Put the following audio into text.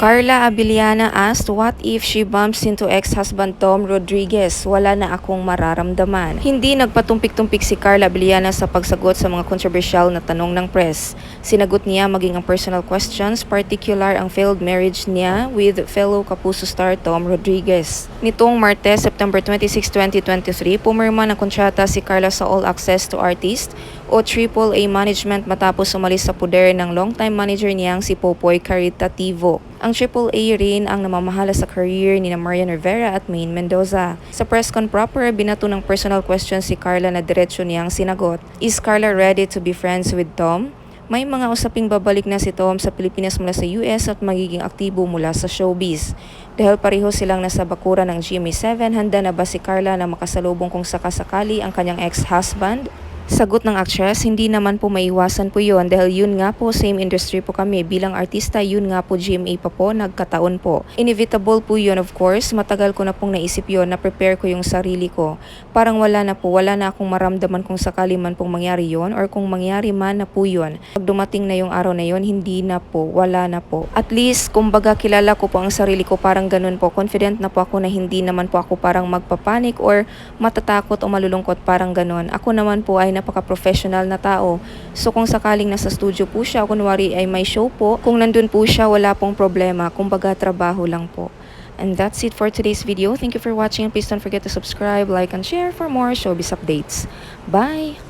Carla Abiliana asked what if she bumps into ex-husband Tom Rodriguez? Wala na akong mararamdaman. Hindi nagpatumpik-tumpik si Carla Abiliana sa pagsagot sa mga controversial na tanong ng press. Sinagot niya maging ang personal questions, particular ang failed marriage niya with fellow Kapuso star Tom Rodriguez. Nitong Martes, September 26, 2023, pumirma ng kontrata si Carla sa All Access to Artist o AAA Management matapos umalis sa puder ng longtime manager niyang si Popoy Caritativo. Ang AAA rin ang namamahala sa career ni Marian Rivera at Maine Mendoza. Sa press con proper, binato ng personal question si Carla na diretsyo niyang sinagot. Is Carla ready to be friends with Tom? May mga usaping babalik na si Tom sa Pilipinas mula sa US at magiging aktibo mula sa showbiz. Dahil pareho silang nasa bakura ng GMA7, handa na ba si Carla na makasalubong kung sakasakali ang kanyang ex-husband? Sagot ng actress, hindi naman po maiwasan po yon dahil yun nga po same industry po kami bilang artista yun nga po GMA pa po nagkataon po. Inevitable po yun of course, matagal ko na pong naisip yon na prepare ko yung sarili ko. Parang wala na po, wala na akong maramdaman kung sakali man pong mangyari yon or kung mangyari man na po yun. Pag dumating na yung araw na yon, hindi na po, wala na po. At least, kumbaga kilala ko po ang sarili ko parang ganun po. Confident na po ako na hindi naman po ako parang magpapanik or matatakot o malulungkot parang ganun. Ako naman po ay napaka-professional na tao. So kung sakaling nasa studio po siya, kunwari ay may show po, kung nandun po siya, wala pong problema. Kumbaga trabaho lang po. And that's it for today's video. Thank you for watching. Please don't forget to subscribe, like, and share for more showbiz updates. Bye!